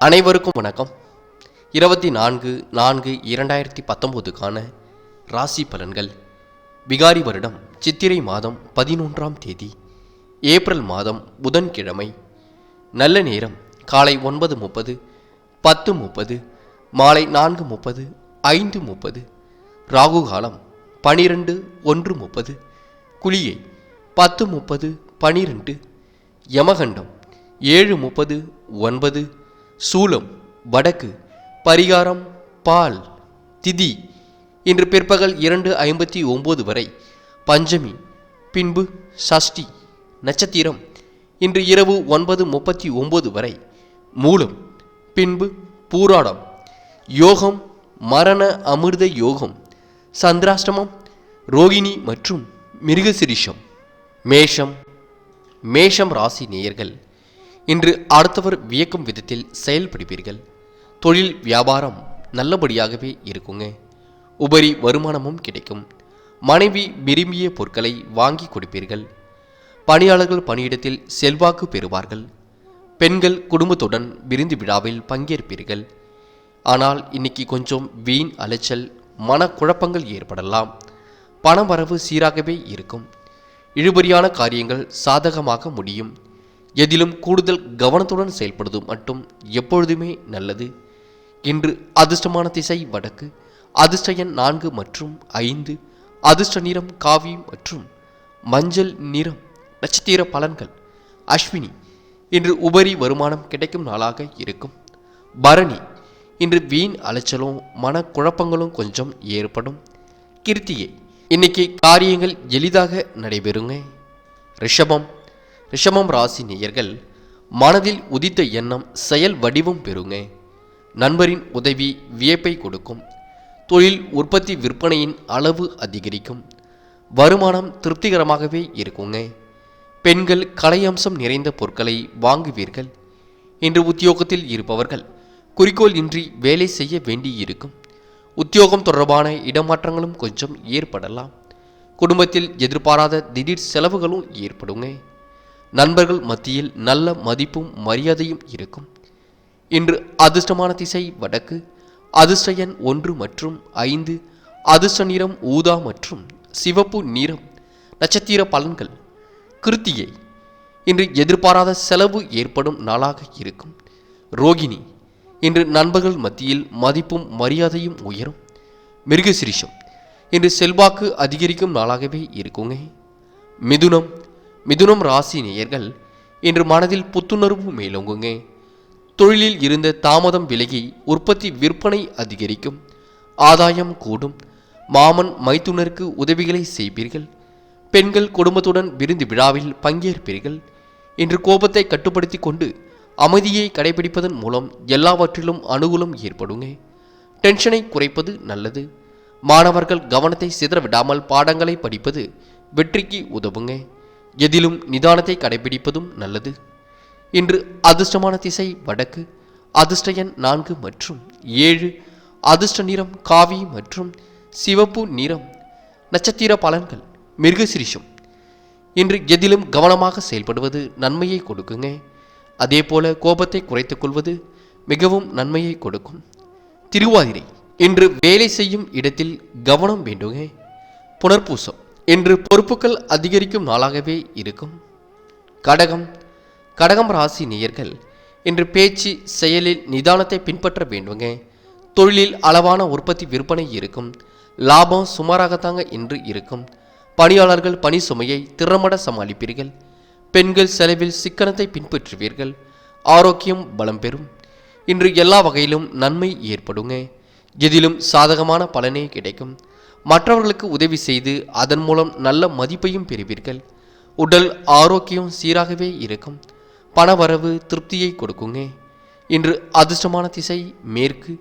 அனைவருக்கும் வணக்கம். இருபத்தி நான்கு நான்கு இரண்டாயிரத்தி பத்தொம்போதுக்கான ராசி பலன்கள். விகாரி வருடம் சித்திரை மாதம் பதினொன்றாம் தேதி. ஏப்ரல் மாதம் புதன்கிழமை. நல்ல நேரம் காலை ஒன்பது முப்பது பத்து முப்பது மாலை நான்கு முப்பது ஐந்து முப்பது ராகு காலம் பனிரெண்டு ஒன்று முப்பது குளியை பத்து முப்பது பனிரெண்டு யமகண்டம் ஏழு முப்பது ஒன்பது சூலம் வடக்கு பரிகாரம் பால் திதி இன்று பிற்பகல் இரண்டு ஐம்பத்தி ஒம்பது வரை பஞ்சமி பின்பு சஷ்டி நட்சத்திரம் இன்று இரவு ஒன்பது முப்பத்தி ஒம்பது வரை மூலம் பின்பு பூராடம் யோகம் மரண அமிர்த யோகம் சந்திராஷ்டமம் ரோகிணி மற்றும் மிருகசிரிஷம் மேஷம் மேஷம் ராசி நேயர்கள். இன்று அடுத்தவர் வியக்கும் விதத்தில் செயல்படுவீர்கள். தொழில் வியாபாரம் நல்லபடியாகவே இருக்குங்க. உபரி வருமானமும் கிடைக்கும். மனைவி விரும்பிய பொருட்களை வாங்கி கொடுப்பீர்கள். பணியாளர்கள் பணியிடத்தில் செல்வாக்கு பெறுவார்கள். பெண்கள் குடும்பத்துடன் விருந்து விழாவில் பங்கேற்பீர்கள். ஆனால் இன்னைக்கு கொஞ்சம் வீண் அலைச்சல் மனக்குழப்பங்கள் ஏற்படலாம். பணவரவு சீராகவே இருக்கும். இழுபறியான காரியங்கள் சாதகமாக முடியும். எதிலும் கூடுதல் கவனத்துடன் செயல்படுவது மட்டும் எப்பொழுதுமே நல்லது. இன்று அதிர்ஷ்டமான திசை வடக்கு அதிர்ஷ்ட எண் நான்கு மற்றும் ஐந்து அதிர்ஷ்ட நிறம் காவி மற்றும் மஞ்சள் நிறம் நட்சத்திர பலன்கள். அஸ்வினி இன்று உபரி வருமானம் கிடைக்கும் நாளாக இருக்கும். பரணி இன்று வீண் அலைச்சலும் மனக்குழப்பங்களும் கொஞ்சம் ஏற்படும். கிருத்திகை இன்னைக்கு காரியங்கள் எளிதாக நடைபெறுங்க. ரிஷபம் ரிஷமம் ராசி நேயர்கள் மனதில் உதித்த எண்ணம் செயல் வடிவம் பெறுங்க. நண்பரின் உதவி வியப்பை கொடுக்கும். தொழில் உற்பத்தி விற்பனையின் அளவு அதிகரிக்கும். வருமானம் திருப்திகரமாகவே இருக்குங்க. பெண்கள் கலையம்சம் நிறைந்த பொருட்களை வாங்குவீர்கள். இன்று உத்தியோகத்தில் இருப்பவர்கள் குறிக்கோள் இன்றி வேலை செய்ய வேண்டியிருக்கும். உத்தியோகம் தொடர்பான இடமாற்றங்களும் கொஞ்சம் ஏற்படலாம். குடும்பத்தில் எதிர்பாராத திடீர் செலவுகளும் ஏற்படுங்க. நண்பர்கள் மத்தியில் நல்ல மதிப்பும் மரியாதையும் இருக்கும். இன்று அதிர்ஷ்டமான திசை வடக்கு அதிர்ஷ்ட எண் ஒன்று மற்றும் ஐந்து அதிர்ஷ்ட நிறம் ஊதா மற்றும் சிவப்பு நிறம் நட்சத்திர பலன்கள். கிருத்தியை இன்று எதிர்பாராத செலவு ஏற்படும் நாளாக இருக்கும். ரோகிணி இன்று நண்பர்கள் மத்தியில் மதிப்பும் மரியாதையும் உயரும். மிருகசிரிஷம் இன்று செல்வாக்கு அதிகரிக்கும் நாளாகவே இருக்குங்க. மிதுனம் மிதுனம் ராசி நேயர்கள் இன்று மனதில் புத்துணர்வு மேலோங்குங்க. தொழிலில் இருந்த தாமதம் விலகி உற்பத்தி விற்பனை அதிகரிக்கும். ஆதாயம் கூடும். மாமன் மைத்துனருக்கு உதவிகளை செய்வீர்கள் பெண்கள் குடும்பத்துடன் விருந்து விழாவில் பங்கேற்பீர்கள். இன்று கோபத்தை கட்டுப்படுத்தி கொண்டு அமைதியை கடைபிடிப்பதன் மூலம் எல்லாவற்றிலும் அனுகூலம் ஏற்படுங்க. டென்ஷனை குறைப்பது நல்லது. மாணவர்கள் கவனத்தை சிதற விடாமல் பாடங்களை படிப்பது வெற்றிக்கு உதவுங்க. எதிலும் நிதானத்தை கடைபிடிப்பதும் நல்லது. இன்று அதிர்ஷ்டமான திசை வடக்கு அதிர்ஷ்ட எண் நான்கு மற்றும் ஏழு அதிர்ஷ்ட நிறம் காவி மற்றும் சிவப்பு நிறம் நட்சத்திர பலன்கள் மிருகசிரிஷம். இன்று எதிலும் கவனமாக செயல்படுவது நன்மையை கொடுக்குங்க. அதே போல கோபத்தை குறைத்துக் கொள்வது மிகவும் நன்மையை கொடுக்கும். திருவாதிரை இன்று வேலை செய்யும் இடத்தில் கவனம் வேண்டுங்க. புனர்பூசம். இன்று பொறுப்புகள் அதிகரிக்கும் நாளாகவே இருக்கும். கடகம் கடகம் ராசி நேயர்கள் இன்று பேச்சு செயலில் நிதானத்தை பின்பற்ற வேண்டுங்க. தொழிலில் அளவான உற்பத்தி விற்பனை இருக்கும். லாபம் சுமாராகத்தாங்க இன்று இருக்கும். பணியாளர்கள் பணி சுமையை திறம்பட சமாளிப்பீர்கள். பெண்கள் செலவில் சிக்கனத்தை பின்பற்றுவீர்கள். ஆரோக்கியம் பலம் பெறும். இன்று எல்லா வகையிலும் நன்மை ஏற்படுங்க. எதிலும் சாதகமான பலனே கிடைக்கும். மற்றவர்களுக்கு உதவி செய்து அதன் மூலம் நல்ல மதிப்பையும் பெறுவீர்கள். உடல் ஆரோக்கியம் சீராகவே இருக்கும். பணவரவு திருப்தியை கொடுக்குங்க. இன்று அதிர்ஷ்டமான திசை மேற்கு.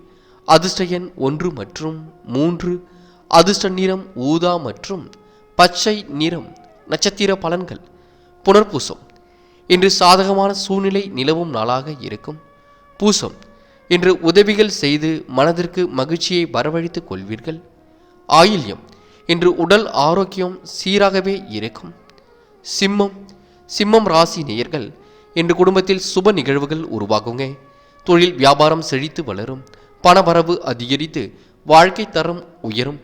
அதிர்ஷ்ட எண் ஒன்று மற்றும் மூன்று. அதிர்ஷ்ட நிறம் ஊதா மற்றும் பச்சை நிறம் நட்சத்திர பலன்கள். புனர்பூசம். இன்று சாதகமான சூழ்நிலை நிலவும் நாளாக இருக்கும். பூசம். இன்று உதவிகள் செய்து மனதிற்கு மகிழ்ச்சியை வரவழைத்துக் கொள்வீர்கள். ஆயில்யம். இன்று உடல் ஆரோக்கியம் சீராகவே இருக்கும். சிம்மம் சிம்மம் ராசி நேயர்கள் இன்று குடும்பத்தில் சுப நிகழ்வுகள் உருவாகுங்க. தொழில் வியாபாரம் செழித்து வளரும். பணவரவு அதிகரித்து வாழ்க்கை தரம் உயரும்.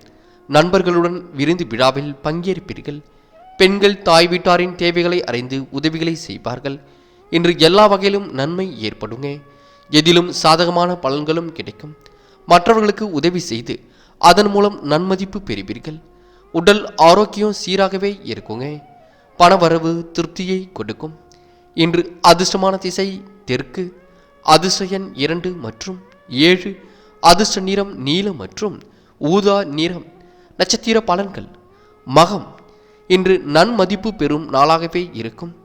நண்பர்களுடன் விருந்து விழாவில் பங்கேற்பீர்கள். பெண்கள் தாய் வீட்டாரின் தேவைகளை அறிந்து உதவிகளை செய்வார்கள். இன்று எல்லா வகையிலும் நன்மை ஏற்படுங்க. எதிலும் சாதகமான பலன்களும் கிடைக்கும். மற்றவர்களுக்கு உதவி செய்து அதன் மூலம் நன்மதிப்பு பெறுவீர்கள். உடல் ஆரோக்கியம் சீராகவே இருக்குங்க. பணவரவு திருப்தியை கொடுக்கும். இன்று அதிர்ஷ்டமான திசை தெற்கு. அதிர்ஷ்ட எண் இரண்டு மற்றும் ஏழு. அதிர்ஷ்ட நிறம் நீலம் மற்றும் ஊதா நிறம். நட்சத்திர பலன்கள். மகம். இன்று நன்மதிப்பு பெறும் நாளாகவே இருக்கும்.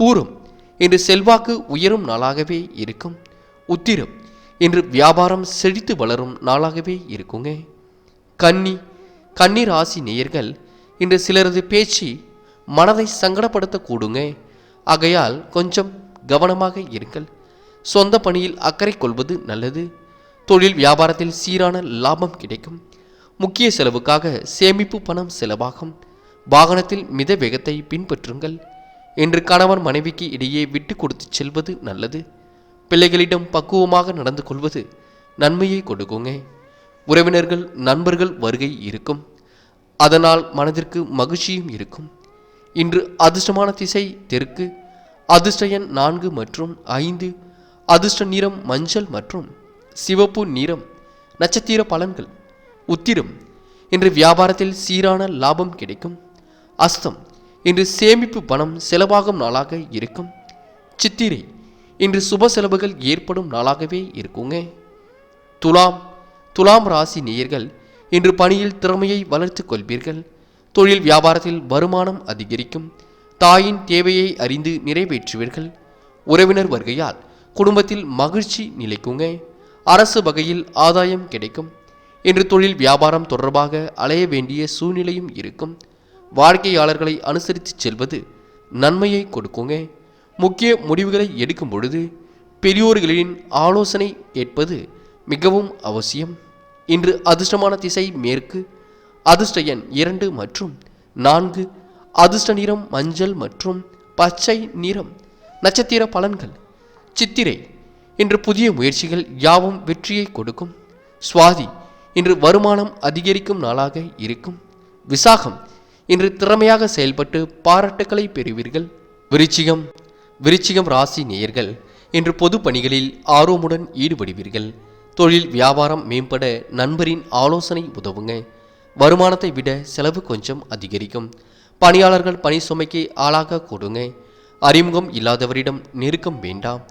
பூரம். இன்று செல்வாக்கு உயரும் நாளாகவே இருக்கும். உத்திரம். இன்று வியாபாரம் செழித்து வளரும் நாளாகவே இருக்குங்க. கன்னி கன்னி ராசி நேயர்கள் இன்று சிலரது பேச்சு மனதை சங்கடப்படுத்தக்கூடுங்க. ஆகையால் கொஞ்சம் கவனமாக இருங்கள். சொந்த பணியில் அக்கறை கொள்வது நல்லது. தொழில் வியாபாரத்தில் சீரான லாபம் கிடைக்கும். முக்கிய செலவுக்காக சேமிப்பு பணம் செலவாகும். வாகனத்தில் மித வேகத்தை பின்பற்றுங்கள். இன்று கணவன் மனைவிக்கு இடையே விட்டு கொடுத்து செல்வது நல்லது. பிள்ளைகளிடம் பக்குவமாக நடந்து கொள்வது நன்மையை கொடுக்குங்க. உறவினர்கள் நண்பர்கள் வருகை இருக்கும். அதனால் மனதிற்கு மகிழ்ச்சியும் இருக்கும். இன்று அதிர்ஷ்டமான திசை தெற்கு. அதிர்ஷ்ட எண் நான்கு மற்றும் ஐந்து. அதிர்ஷ்ட நிறம் மஞ்சள் மற்றும் சிவப்பு நிறம். நட்சத்திர பலன்கள். உத்திரம். இன்று வியாபாரத்தில் சீரான லாபம் கிடைக்கும். அஸ்தம். இன்று சேமிப்பு பணம் செலவாகும் நாளாக இருக்கும். சித்திரை. இன்று சுப செலவுகள் ஏற்படும் நாளாகவே இருக்குங்க. துலாம். துலாம் ராசி நேயர்கள் இன்று பணியில் திறமையை வளர்த்துக் கொள்வீர்கள். தொழில் வியாபாரத்தில் வருமானம் அதிகரிக்கும். தாயின் தேவையை அறிந்து நிறைவேற்றுவீர்கள். உறவினர் வருகையால் குடும்பத்தில் மகிழ்ச்சி நிலைக்குங்க. அரசு வகையில் ஆதாயம் கிடைக்கும். இன்று தொழில் வியாபாரம் தொடர்பாக அலைய வேண்டிய சூழ்நிலையும் இருக்கும். வாடிக்கையாளர்களை அனுசரித்து செல்வது நன்மையை கொடுக்குங்க. முக்கிய முடிவுகளை எடுக்கும் பொழுது பெரியோர்களின் ஆலோசனை கேட்பது மிகவும் அவசியம். இன்று அதிர்ஷ்டமான திசை மேற்கு அதிர்ஷ்ட எண் இரண்டு மற்றும் நான்கு அதிர்ஷ்ட நிறம் மஞ்சள் மற்றும் பச்சை நிறம் நட்சத்திர பலன்கள். சித்திரை இன்று புதிய முயற்சிகள் யாவும் வெற்றியை கொடுக்கும். சுவாதி இன்று வருமானம் அதிகரிக்கும் நாளாக இருக்கும். விசாகம் இன்று திறமையாக செயல்பட்டு பாராட்டுக்களை பெறுவீர்கள். விருச்சிகம் விருச்சிகம் ராசி நேயர்கள் இன்று பொது பணிகளில் ஆர்வமுடன் ஈடுபடுவீர்கள். தொழில் வியாபாரம் மேம்பட நண்பரின் ஆலோசனை உதவுங்க. வருமானத்தை விட செலவு கொஞ்சம் அதிகரிக்கும். பணியாளர்கள் பணி சுமைக்கு ஆளாக கொடுங்க. அறிமுகம் இல்லாதவரிடம் நெருக்கம் வேண்டாம்.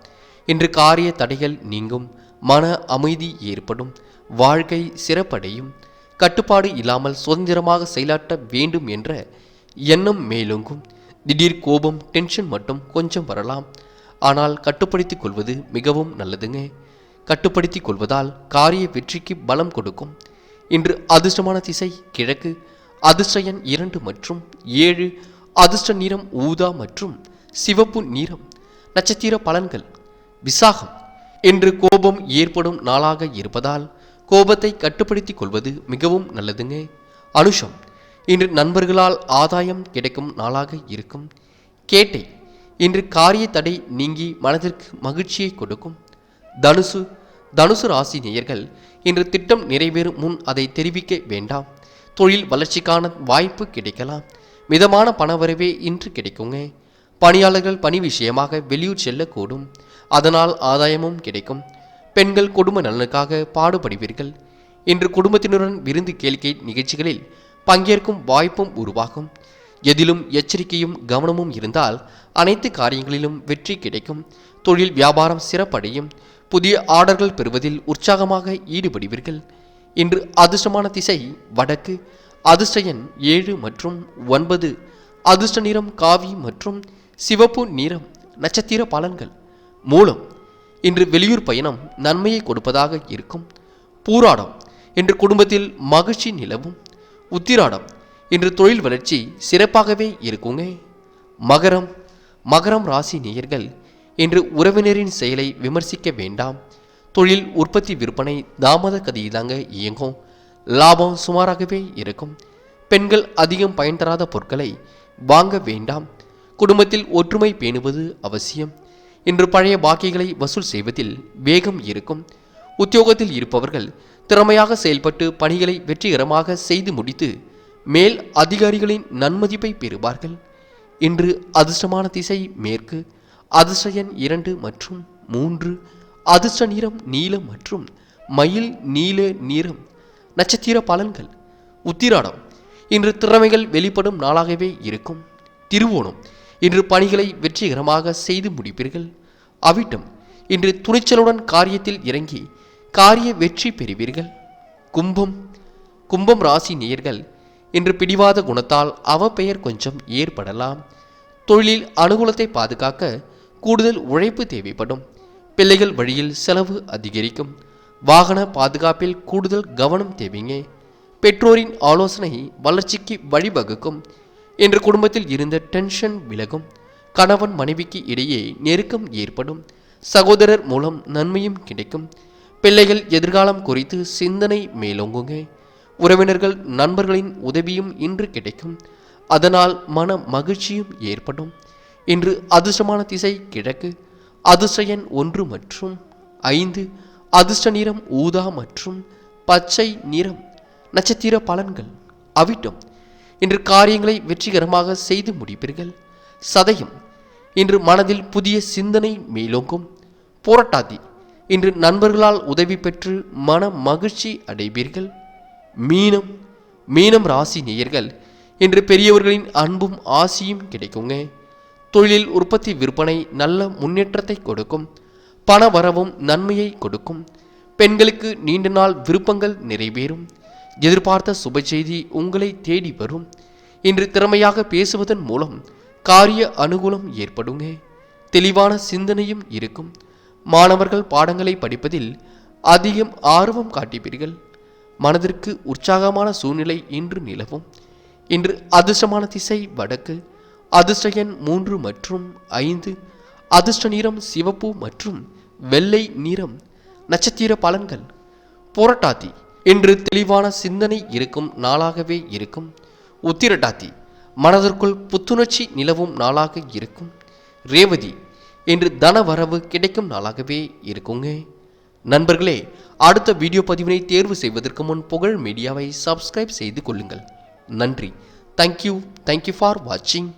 இன்று காரிய தடைகள் நீங்கும். மன அமைதி ஏற்படும். வாழ்க்கை சிறப்படையும். கட்டுப்பாடு இல்லாமல் சுதந்திரமாக செயலாற்ற வேண்டும் என்ற எண்ணம் மேலோங்கும். திடீர் கோபம் டென்ஷன் மட்டும் கொஞ்சம் வரலாம். ஆனால் கட்டுப்படுத்திக் கொள்வது மிகவும் நல்லதுங்க. கட்டுப்படுத்திக் கொள்வதால் காரிய வெற்றிக்கு பலம் கொடுக்கும். இன்று அதிர்ஷ்டமான திசை கிழக்கு. அதிர்ஷ்ட எண் இரண்டு மற்றும் ஏழு. அதிர்ஷ்ட நிறம் ஊதா மற்றும் சிவப்பு நிறம். நட்சத்திர பலன்கள். விசாகம். இன்று கோபம் ஏற்படும் நாளாக இருப்பதால் கோபத்தை கட்டுப்படுத்திக் கொள்வது மிகவும் நல்லதுங்க. அனுஷம். இன்று நண்பர்களால் ஆதாயம் கிடைக்கும் நாளாக இருக்கும். கேட்டை. இன்று காரிய தடை நீங்கி மனதிற்கு மகிழ்ச்சியை கொடுக்கும். தனுசு தனுசு ராசி நேயர்கள் இன்று திட்டம் நிறைவேறும் முன் அதை தெரிவிக்க வேண்டாம். தொழில் வளர்ச்சிக்கான வாய்ப்பு கிடைக்கலாம். மிதமான பணவரவே இன்று கிடைக்குங்க. பணியாளர்கள் பணி விஷயமாக வெளியூர் செல்லக்கூடும். அதனால் ஆதாயமும் கிடைக்கும். பெண்கள் குடும்ப நலனுக்காக பாடுபடுவீர்கள். இன்று குடும்பத்தினருடன் விருந்து கேளிக்கை நிகழ்ச்சிகளில் பங்கேற்கும் வாய்ப்பும் உருவாகும். எதிலும் எச்சரிக்கையும் கவனமும் இருந்தால் அனைத்து காரியங்களிலும் வெற்றி கிடைக்கும். தொழில் வியாபாரம் சிறப்படையும். புதிய ஆர்டர்கள் பெறுவதில் உற்சாகமாக ஈடுபடுவீர்கள். இன்று அதிர்ஷ்டமான திசை வடக்கு. அதிர்ஷ்ட எண் ஏழு மற்றும் ஒன்பது. அதிர்ஷ்ட நிறம் காவி மற்றும் சிவப்பு நிறம் நட்சத்திர பலன்கள். மூலம் இன்று வெளியூர் பயணம் நன்மையை கொடுப்பதாக இருக்கும். பூராடம் இன்று குடும்பத்தில் மகிழ்ச்சி நிலவும். உத்திராடம் இன்று தொழில் வளர்ச்சி சிறப்பாகவே இருக்குங்க. மகரம் மகரம் ராசி நேயர்கள் என்று உறவினரின் செயலை விமர்சிக்க வேண்டாம். தொழில் உற்பத்தி விற்பனை தாமத கதியிலாங்க இயங்கும். லாபம் சுமாராகவே இருக்கும். பெண்கள் அதிகம் பயன் தராத பொருட்களை வாங்க வேண்டாம். குடும்பத்தில் ஒற்றுமை பேணுவது அவசியம். இன்று பழைய பாக்கிகளை வசூல் செய்வதில் வேகம் இருக்கும். உத்தியோகத்தில் இருப்பவர்கள் திறமையாக செயல்பட்டு பணிகளை வெற்றிகரமாக செய்து முடித்து மேல் அதிகாரிகளின் நன்மதிப்பை பெறுவார்கள். இன்று அதிர்ஷ்டமான திசை மேற்கு. அதிர்ஷயன் இரண்டு மற்றும் மூன்று அதிர்ஷ்ட நிறம் நீலம் மற்றும் மயில் நீல நிறம். நட்சத்திர பலன்கள். உத்திராடம். இன்று திறமைகள் வெளிப்படும் நாளாகவே இருக்கும். திருவோணம். இன்று பணிகளை வெற்றிகரமாக செய்து முடிப்பீர்கள். அவிட்டம். இன்று துணிச்சலுடன் காரியத்தில் இறங்கி காரிய வெற்றி பெறுவீர்கள். கும்பம். கும்பம் ராசி நேயர்கள். இன்று பிடிவாத குணத்தால் அவப்பெயர் கொஞ்சம் ஏற்படலாம். தொழிலில் அனுகூலத்தை பாதுகாக்க கூடுதல் உழைப்பு தேவைப்படும். பிள்ளைகள் வழியில் செலவு அதிகரிக்கும். வாகன பாதுகாப்பில் கூடுதல் கவனம் தேவைங்க. பெற்றோரின் ஆலோசனை வளர்ச்சிக்கு வழிவகுக்கும். என்று குடும்பத்தில் இருந்த டென்ஷன் விலகும். கணவன் மனைவிக்கு இடையே நெருக்கம் ஏற்படும். சகோதரர் மூலம் நன்மையும் கிடைக்கும். பிள்ளைகள் எதிர்காலம் குறித்து சிந்தனை மேலோங்குங்க. உறவினர்கள் நண்பர்களின் உதவியும் இன்று கிடைக்கும். அதனால் மன மகிழ்ச்சியும் ஏற்படும். இன்று அதிர்ஷ்டமான திசை கிழக்கு அதிர்ஷ்ட எண் ஒன்று மற்றும் ஐந்து அதிர்ஷ்ட நிறம் ஊதா மற்றும் பச்சை நிறம் நட்சத்திர பலன்கள் அவிட்டம். இன்று காரியங்களை வெற்றிகரமாக செய்து முடிப்பீர்கள். சதயம் இன்று மனதில் புதிய சிந்தனை மேலோங்கும். போராட்டாதி இன்று நண்பர்களால் உதவி பெற்று மன மகிழ்ச்சி அடைவீர்கள். மீனம் மீனம் ராசி நேயர்கள் இன்று பெரியவர்களின் அன்பும் ஆசியும் கிடைக்குங்க. தொழிலில் உற்பத்தி விற்பனை நல்ல முன்னேற்றத்தை கொடுக்கும் பண வரவும் நன்மையை கொடுக்கும். பெண்களுக்கு நீண்ட நாள் விருப்பங்கள் நிறைவேறும். எதிர்பார்த்த சுப செய்தி உங்களை தேடி வரும். இன்று திறமையாக பேசுவதன் மூலம் காரிய அனுகூலம் ஏற்படுங்க. தெளிவான சிந்தனையும் இருக்கும். மாணவர்கள் பாடங்களை படிப்பதில் அதிகம் ஆர்வம் காட்டுவீர்கள் மனதிற்கு உற்சாகமான சூழ்நிலை இன்று நிலவும். இன்று அதிர்ஷ்டமான திசை வடக்கு. அதிர்ஷ்ட எண் மூன்று மற்றும் ஐந்து அதிர்ஷ்ட நிறம் சிவப்பு மற்றும் வெள்ளை நிறம் நட்சத்திர பலன்கள். போராட்டாத்தி இன்று தெளிவான சிந்தனை இருக்கும் நாளாகவே இருக்கும். உத்திரட்டாத்தி மனதிற்குள் புத்துணர்ச்சி நிலவும் நாளாக இருக்கும். ரேவதி இன்று தன வரவு கிடைக்கும் நாளாகவே இருக்குங்க. நண்பர்களே அடுத்த வீடியோ பதிவினை தேர்வு செய்வதற்கு முன் புகழ் மீடியாவை சப்ஸ்கிரைப் செய்து கொள்ளுங்கள். நன்றி. தேங்க்யூ தேங்க்யூ ஃபார் வாட்சிங்